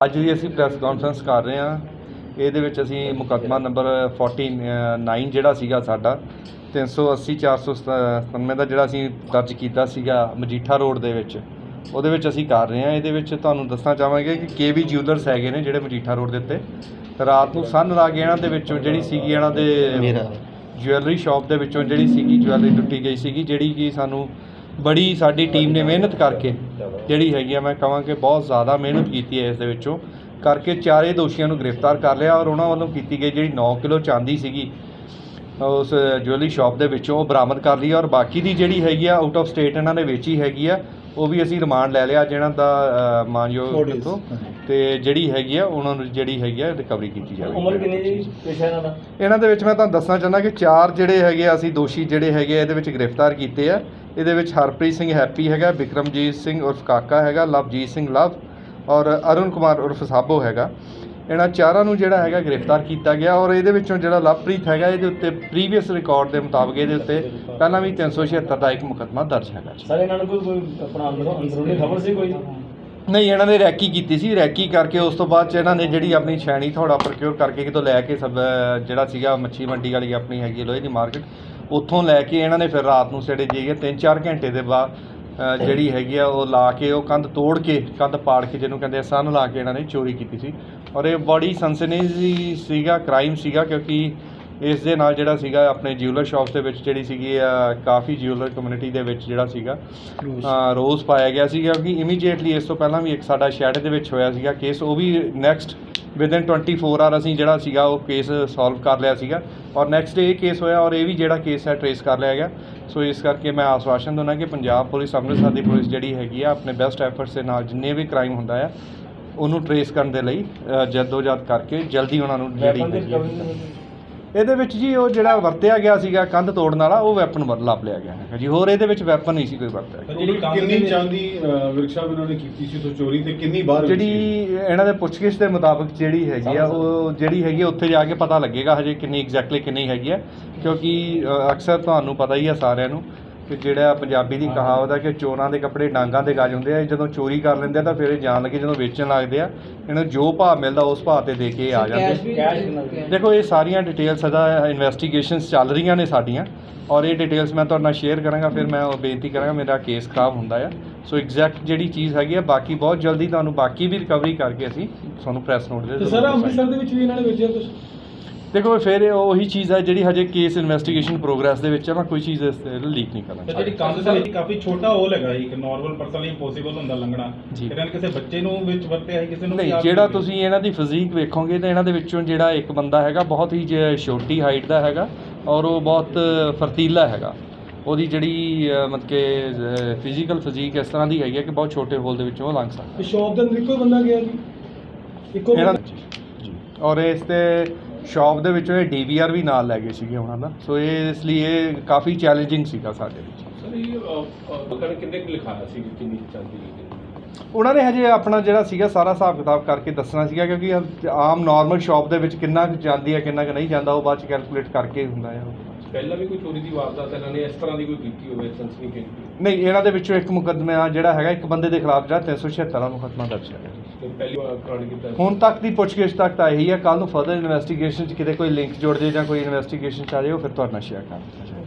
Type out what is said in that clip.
ਅੱਜ ਦੀ ਅਸੀਂ press conference ਕਰ ਰਹੇ ਹਾਂ। ਇਹਦੇ ਵਿੱਚ ਅਸੀਂ ਮੁਕੱਦਮਾ ਨੰਬਰ 49 ਜਿਹੜਾ ਸੀਗਾ ਸਾਡਾ 380 497 ਦਾ ਜਿਹੜਾ ਅਸੀਂ ਦਰਜ ਕੀਤਾ ਸੀਗਾ ਮਜੀਠਾ ਰੋਡ ਦੇ ਵਿੱਚ ਉਹਦੇ ਵਿੱਚ ਅਸੀਂ ਕਰ ਰਹੇ ਹਾਂ। ਇਹਦੇ ਵਿੱਚ ਤੁਹਾਨੂੰ ਦੱਸਣਾ ਚਾਹਾਂਗੇ ਕਿ ਕੇਵੀ ਜਿਊਲਰਸ ਹੈਗੇ ਨੇ ਜਿਹੜੇ ਮਜੀਠਾ ਰੋਡ ਦੇ ਉੱਤੇ। ਰਾਤ ਨੂੰ ਸੰਨ ਲਾ ਕੇ ਇਹਨਾਂ ਦੇ ਵਿੱਚੋਂ ਜਿਹੜੀ ਸੀਗੀ ਇਹਨਾਂ ਦੇ ਜੁਐਲਰੀ ਸ਼ਾਪ ਦੇ ਵਿੱਚੋਂ ਜਿਹੜੀ ਸੀਗੀ ਜੁਐਲਰੀ ਟੁੱਟੀ ਗਈ ਸੀਗੀ ਜਿਹੜੀ ਕਿ ਸਾਨੂੰ ਬੜੀ ਸਾਡੀ ਟੀਮ ਨੇ ਮਿਹਨਤ ਕਰਕੇ ਜਿਹੜੀ ਹੈਗੀ ਆ ਮੈਂ ਕਹਾਂ ਕਿ ਬਹੁਤ ਜ਼ਿਆਦਾ ਮਿਹਨਤ ਕੀਤੀ ਹੈ ਇਸ ਦੇ ਵਿੱਚੋਂ। ਕਰਕੇ ਚਾਰੇ ਦੋਸ਼ੀਆਂ ਨੂੰ ਗ੍ਰਿਫਤਾਰ ਕਰ ਲਿਆ ਔਰ ਉਹਨਾਂ ਵੱਲੋਂ ਕੀਤੀ ਗਈ ਜਿਹੜੀ 9 ਕਿਲੋ ਚਾਂਦੀ ਸੀਗੀ ਉਸ ਜੁਐਲਰੀ ਸ਼ਾਪ ਦੇ ਵਿੱਚੋਂ ਉਹ ਬਰਾਮਦ ਕਰ ਲਈ ਔਰ ਬਾਕੀ ਦੀ ਜਿਹੜੀ ਹੈਗੀ ਆ ਆਊਟ ਆਫ ਸਟੇਟ ਇਹਨਾਂ ਨੇ ਵੇਚੀ ਹੈਗੀ ਆ ਉਹ ਵੀ ਅਸੀਂ ਰਿਮਾਂਡ ਲੈ ਲਿਆ ਜਿਹਨਾਂ ਦਾ ਮਾਨਯੋਗ ਤੋਂ। ਤੇ ਜਿਹੜੀ ਹੈਗੀ ਆ ਉਹਨਾਂ ਨੂੰ ਜਿਹੜੀ ਹੈਗੀ ਆ ਰਿਕਵਰੀ ਕੀਤੀ ਜਾਵੇ ਉਮਰ ਕਿੰਨੀ ਜੀ ਪੇਸ਼ਾ ਇਹਨਾਂ ਦਾ? ਇਹਨਾਂ ਦੇ ਵਿੱਚ ਮੈਂ ਤੁਹਾਨੂੰ ਦੱਸਣਾ ਚਾਹੁੰਦਾ ਕਿ ਚਾਰ ਜਿਹੜੇ ਹੈਗੇ ਆ ਅਸੀਂ ਦੋਸ਼ੀ ਜਿਹੜੇ ਹੈਗੇ ਆ ਇਹਦੇ ਵਿੱਚ ਗ੍ਰਿਫਤਾਰ ਕੀਤੇ ਆ। ਇਹਦੇ ਵਿੱਚ ਹਰਪ੍ਰੀਤ ਸਿੰਘ ਹੈਪੀ ਹੈਗਾ ਵਿਕਰਮਜੀਤ ਸਿੰਘ ਉਰਫ ਕਾਕਾ ਹੈਗਾ ਲਵਜੀਤ ਸਿੰਘ ਲਵ ਔਰ ਅਰੁਣ ਕੁਮਾਰ ਉਰਫ ਸਾਬੋ ਹੈਗਾ। ਇਹਨਾਂ ਚਾਰਾਂ ਨੂੰ ਜਿਹੜਾ ਹੈਗਾ ਗ੍ਰਿਫਤਾਰ ਕੀਤਾ ਗਿਆ ਔਰ ਇਹਦੇ ਵਿੱਚੋਂ ਜਿਹੜਾ ਲਵਪ੍ਰੀਤ ਹੈਗਾ ਇਹਦੇ ਉੱਤੇ ਪ੍ਰੀਵੀਅਸ ਰਿਕਾਰਡ ਦੇ ਮੁਤਾਬਕ ਇਹਦੇ ਉੱਤੇ ਪਹਿਲਾਂ ਵੀ 376 ਦਾ ਇੱਕ ਮੁਕੱਦਮਾ ਦਰਜ ਹੈਗਾ ਸਰ ਇਹਨਾਂ ਨੂੰ ਕੋਈ ਆਪਣਾ ਅੰਦਰੋਂ ਖਬਰ ਸੀ ਕੋਈ? ਨਹੀਂ ਇਹਨਾਂ ਨੇ ਰੈਕੀ ਕੀਤੀ ਸੀ। ਰੈਕੀ ਕਰਕੇ ਉਸ ਤੋਂ ਬਾਅਦ ਚ ਇਹਨਾਂ ਨੇ ਜਿਹੜੀ ਆਪਣੀ ਛੈਣੀ ਥੋੜਾ ਪ੍ਰੋਕਿਉਰ ਕਰਕੇ ਕਿਤੋਂ ਲੈ ਕੇ ਸਭ ਜਿਹੜਾ ਸੀਗਾ ਮੱਛੀ ਮੰਡੀ ਵਾਲੀ ਆਪਣੀ ਹੈਗੀ ਲੋਹੇ ਦੀ ਮਾਰਕੀਟ ਉੱਥੋਂ ਲੈ ਕੇ ਇਹਨਾਂ ਨੇ ਫਿਰ ਰਾਤ ਨੂੰ ਸੜੇ ਜੀਗੇ 3-4 ਘੰਟੇ ਦੇ ਬਾਅਦ ਜਿਹੜੀ ਹੈਗੀ ਆ ਉਹ ਲਾ ਕੇ ਉਹ ਕੰਧ ਤੋੜ ਕੇ ਕੰਧ ਪਾੜ ਕੇ ਜਿਹਨੂੰ ਕਹਿੰਦੇ ਆ ਸੰਨ ਲਾ ਕੇ ਇਹਨਾਂ ਨੇ ਚੋਰੀ ਕੀਤੀ ਸੀ। ਔਰ ਇਹ ਬੜੀ ਸਨਸਨੀਜੀ ਸੀਗਾ ਕ੍ਰਾਈਮ ਸੀਗਾ ਕਿਉਂਕਿ ਇਸ ਦੇ ਨਾਲ ਜਿਹੜਾ ਸੀਗਾ ਆਪਣੇ ਜਿਊਲਰ ਸ਼ਾਪਸ ਦੇ ਵਿੱਚ ਜਿਹੜੀ ਸੀਗੀ ਅਹ, ਕਾਫੀ ਜਿਊਲਰ ਕਮਿਊਨਿਟੀ ਦੇ ਵਿੱਚ ਜਿਹੜਾ ਸੀਗਾ ਰੋਜ਼ ਪਾਇਆ ਗਿਆ ਸੀ ਕਿਉਂਕਿ ਇਮੀਡੀਏਟਲੀ ਇਸ ਤੋਂ ਪਹਿਲਾਂ ਵੀ ਇੱਕ ਸਾਡਾ ਸ਼ਹਿਰ ਦੇ ਵਿੱਚ ਹੋਇਆ ਸੀਗਾ ਕੇਸ ਉਹ ਵੀ ਨੈਕਸਟ ਵਿਦਨ 24 ਆਰ ਅਸੀਂ ਜਿਹੜਾ ਸੀਗਾ ਉਹ ਕੇਸ ਸੋਲਵ ਕਰ ਲਿਆ ਸੀਗਾ। ਔਰ ਨੈਕਸਟ ਡੇ ਇਹ ਕੇਸ ਹੋਇਆ ਔਰ ਇਹ ਵੀ ਜਿਹੜਾ ਕੇਸ ਹੈ ਟਰੇਸ ਕਰ ਲਿਆ ਗਿਆ। ਸੋ ਇਸ ਕਰਕੇ ਮੈਂ ਆਸ਼ਵਾਸਨ ਦਿੰਦਾ ਕਿ ਪੰਜਾਬ ਪੁਲਿਸ ਅੰਮ੍ਰਿਤਸਰ ਦੀ ਪੁਲਿਸ ਜਿਹੜੀ ਹੈਗੀ ਆ ਆਪਣੇ ਬੈਸਟ ਐਫਰਟਸ ਦੇ ਨਾਲ ਜਿੰਨੇ ਵੀ ਕ੍ਰਾਈਮ ਹੁੰਦਾ ਆ ਉਹਨੂੰ ਟਰੇਸ ਕਰਨ ਦੇ ਲਈ ਜੱਦੋ-ਜਹਦ ਕਰਕੇ ਜਲਦੀ ਉਹਨਾਂ ਨੂੰ ਜਿਹੜੀ ਇਹਦੇ ਵਿੱਚ ਜੀ ਉਹ ਜਿਹੜਾ ਵਰਤਿਆ ਗਿਆ ਸੀਗਾ ਕੰਧ ਤੋੜਨ ਵਾਲਾ ਉਹ ਵੈਪਨ ਲੱਭ ਲਿਆ ਗਿਆ ਹੈਗਾ ਜੀ ਹੋਰ ਇਹਦੇ ਵਿੱਚ ਵੈਪਨ ਨਹੀਂ ਸੀ ਕੋਈ ਵਰਤਿਆ ਕਿੰਨੀ ਚਾਂਦੀ ਵਰਕਸ਼ਾਪ ਇਹਨਾਂ ਨੇ ਕੀਤੀ ਸੀ ਤੋਂ ਚੋਰੀ ਤੇ ਕਿੰਨੀ ਬਾਹਰ? ਜਿਹੜੀ ਇਹਨਾਂ ਦੇ ਪੁੱਛਗਿੱਛ ਦੇ ਮੁਤਾਬਕ ਜਿਹੜੀ ਹੈਗੀ ਆ ਉਹ ਜਿਹੜੀ ਹੈਗੀ ਆ ਉੱਥੇ ਜਾ ਕੇ ਪਤਾ ਲੱਗੇਗਾ ਹਜੇ ਕਿੰਨੀ ਐਗਜ਼ੈਕਟਲੀ ਕਿੰਨੀ ਹੈਗੀ ਆ ਕਿਉਂਕਿ ਅਕਸਰ ਤੁਹਾਨੂੰ ਪਤਾ ਹੀ ਆ ਸਾਰਿਆਂ ਨੂੰ ਕਿ ਜਿਹੜਾ ਪੰਜਾਬੀ ਦੀ ਕਹਾਵਤ ਆ ਕਿ ਚੋਰਾਂ ਦੇ ਕੱਪੜੇ ਡਾਂਗਾਂ ਦੇ ਗਜ ਹੁੰਦੇ ਆ ਜਦੋਂ ਚੋਰੀ ਕਰ ਲੈਂਦੇ ਆ ਤਾਂ ਫਿਰ ਇਹ ਜਾਣ ਲੱਗੇ ਜਦੋਂ ਵੇਚਣ ਲੱਗਦੇ ਆ ਇਹਨਾਂ ਜੋ ਭਾਅ ਮਿਲਦਾ ਉਸ ਭਾਅ ਤੇ ਦੇ ਕੇ ਆ ਜਾਂਦੇ? ਦੇਖੋ ਇਹ ਸਾਰੀਆਂ ਡਿਟੇਲਸ ਸਦਾ ਇਨਵੈਸਟੀਗੇਸ਼ਨਸ ਚੱਲ ਰਹੀਆਂ ਨੇ ਸਾਡੀਆਂ ਔਰ ਇਹ ਡਿਟੇਲਸ ਮੈਂ ਤੁਹਾਡੇ ਨਾਲ ਸ਼ੇਅਰ ਕਰਾਂਗਾ ਫਿਰ ਮੈਂ ਉਹ ਬੇਨਤੀ ਕਰਾਂਗਾ ਮੇਰਾ ਕੇਸ ਖਰਾਬ ਹੁੰਦਾ ਆ। ਸੋ ਐਗਜ਼ੈਕਟ ਜਿਹੜੀ ਚੀਜ਼ ਹੈਗੀ ਆ ਬਾਕੀ ਬਹੁਤ ਜਲਦੀ ਤੁਹਾਨੂੰ ਬਾਕੀ ਵੀ ਰਿਕਵਰੀ ਕਰਕੇ ਅਸੀਂ ਤੁਹਾਨੂੰ ਪ੍ਰੈਸ ਨੋਟ ਦੇ ਤੇ ਸਰ ਅੰਮ੍ਰਿਤਸਰ ਦੇ ਵਿੱਚ ਵੀ ਇਹਨਾਂ ਨੇ ਵੇਚਿਆ ਕੁਝ ਦੇਖੋ ਫਿਰ ਇਹ ਉਹੀ ਚੀਜ਼ ਹੈ ਜਿਹੜੀ ਹਜੇ ਕੇਸ ਇਨਵੈਸਟੀਗੇਸ਼ਨ ਪ੍ਰੋਗਰੈਸ ਦੇ ਵਿੱਚ ਹੈ ਮੈਂ ਕੋਈ ਚੀਜ਼ ਇਸ ਤੇ ਲੀਕ ਨਹੀਂ ਕਰਨਾ ਤੇ ਚਾਹੁੰਦਾ। ਜਿਹੜੀ ਕੰਧ ਦੇ ਵਿੱਚ ਕਾਫੀ ਛੋਟਾ ਹੋਲ ਹੈਗਾ ਇੱਕ ਨਾਰਮਲ ਪਰਸਨ ਲਈ ਇੰਪੋਸੀਬਲ ਹੁੰਦਾ ਲੰਘਣਾ। ਜੀ। ਇਹਨਾਂ ਨੇ ਕਿਸੇ ਬੱਚੇ ਨੂੰ ਵਿੱਚ ਵਰਤਿਆ ਹੈ ਕਿਸੇ ਨੂੰ ਨਹੀਂ ਜਿਹੜਾ ਤੁਸੀਂ ਇਹਨਾਂ ਦੀ ਫਿਜ਼ੀਕ ਵੇਖੋਗੇ ਤਾਂ ਇਹਨਾਂ ਦੇ ਵਿੱਚੋਂ ਜਿਹੜਾ ਇੱਕ ਬੰਦਾ ਹੈਗਾ ਬਹੁਤ ਹੀ ਜ- ਛੋਟੀ ਹਾਈਟ ਦਾ ਹੈਗਾ ਔਰ ਉਹ ਬਹੁਤ ਫਰਤੀਲਾ ਹੈਗਾ। ਉਹਦੀ ਜਿਹੜੀ ਅ, ਮਤਲਬ ਕਿ ਫਿਜ਼ੀਕਲ ਫਿਜ਼ੀਕ ਇਸ ਤਰ੍ਹਾਂ ਦੀ ਹੈਗੀ ਹੈ ਕਿ ਬਹੁਤ ਛੋਟੇ ਹੋਲ ਦੇ ਵਿੱਚੋਂ ਉਹ ਲੰਘ ਸਕਦਾ। ਸ਼ਾਪ ਦੇ ਅੰਦਰ ਇੱਕੋ ਹੀ ਬੰਦਾ ਗਿਆ ਜੀ? ਇੱਕੋ ਇਹਨਾਂ ਬੰਦਾ- ਜੀ। ਔਰ ਇਸ ਤੇ ਸ਼ਾਪ ਦੇ ਵਿੱਚੋਂ ਇਹ ਡੀਵੀਆਰ ਵੀ ਨਾਲ ਲੈ ਗਏ ਸੀਗੇ ਉਹਨਾਂ ਦਾ। ਸੋ ਇਹ ਇਸ ਲਈ ਇਹ ਕਾਫੀ ਚੈਲੰਜਿੰਗ ਸੀਗਾ ਸਾਡੇ ਵਿੱਚ। ਸਰ ਇਹ ਬਕਰ ਕਿੰਨੇ ਕੁ ਲਿਖਾਇਆ ਸੀ ਕਿ ਕਿੰਨੀ ਚੱਲਦੀ ਹੈ ਉਹਨਾਂ ਨੇ ਹਜੇ ਆਪਣਾ ਜਿਹੜਾ ਸੀਗਾ ਸਾਰਾ ਹਿਸਾਬ ਕਿਤਾਬ ਕਰਕੇ ਦੱਸਣਾ ਸੀਗਾ ਕਿਉਂਕਿ ਆਮ ਨਾਰਮਲ ਸ਼ਾਪ ਦੇ ਵਿੱਚ ਕਿੰਨਾ ਕੁ ਜਾਂਦੀ ਹੈ ਕਿੰਨਾ ਕੁ ਨਹੀਂ ਜਾਂਦਾ ਉਹ ਬਾਅਦ ਚ ਕੈਲਕੂਲੇਟ ਕਰਕੇ ਹੁੰਦਾ ਹੈ। ਪਹਿਲਾਂ ਵੀ ਕੋਈ ਚੋਰੀ ਦੀ ਵਾਰਦਾਤ ਇਹਨਾਂ ਨੇ ਇਸ ਤਰ੍ਹਾਂ ਦੀ ਕੋਈ ਕੀਤੀ ਹੋਵੇ ਸਨਸਨੀ ਨਹੀਂ ਇਹਨਾਂ ਦੇ ਵਿੱਚੋਂ ਇੱਕ ਮੁਕੱਦਮਾ ਜਿਹੜਾ ਹੈਗਾ ਇੱਕ ਬੰਦੇ ਦੇ ਖਿਲਾਫ ਜਿਹੜਾ 376 ਦਾ ਮੁਕੱਦਮਾ ਦਰਜ ਹੈ। ਤੇ ਪਹਿਲੀ ਵਾਰ ਕਾਂਡ ਕੀਤਾ ਸੀ। ਹੁਣ ਤੱਕ ਦੀ ਪੁੱਛਗਿੱਛ ਤੱਕ ਤਾਂ ਇਹੀ ਹੈ ਕੱਲ ਨੂੰ ਫਰਦਰ ਇਨਵੈਸਟੀਗੇਸ਼ਨ 'ਚ ਕਿਤੇ ਕੋਈ ਲਿੰਕ ਜੁੜ ਜੇ ਜਾਂ ਕੋਈ ਇਨਵੈਸਟੀਗੇਸ਼ਨ 'ਚ ਆ ਜਾਏ, ਉਹ ਫਿਰ ਤੁਹਾਡੇ ਨਾਲ ਸ਼ੇਅਰ ਕਰ ਦਿੱਤਾ ਜਾਏਗਾ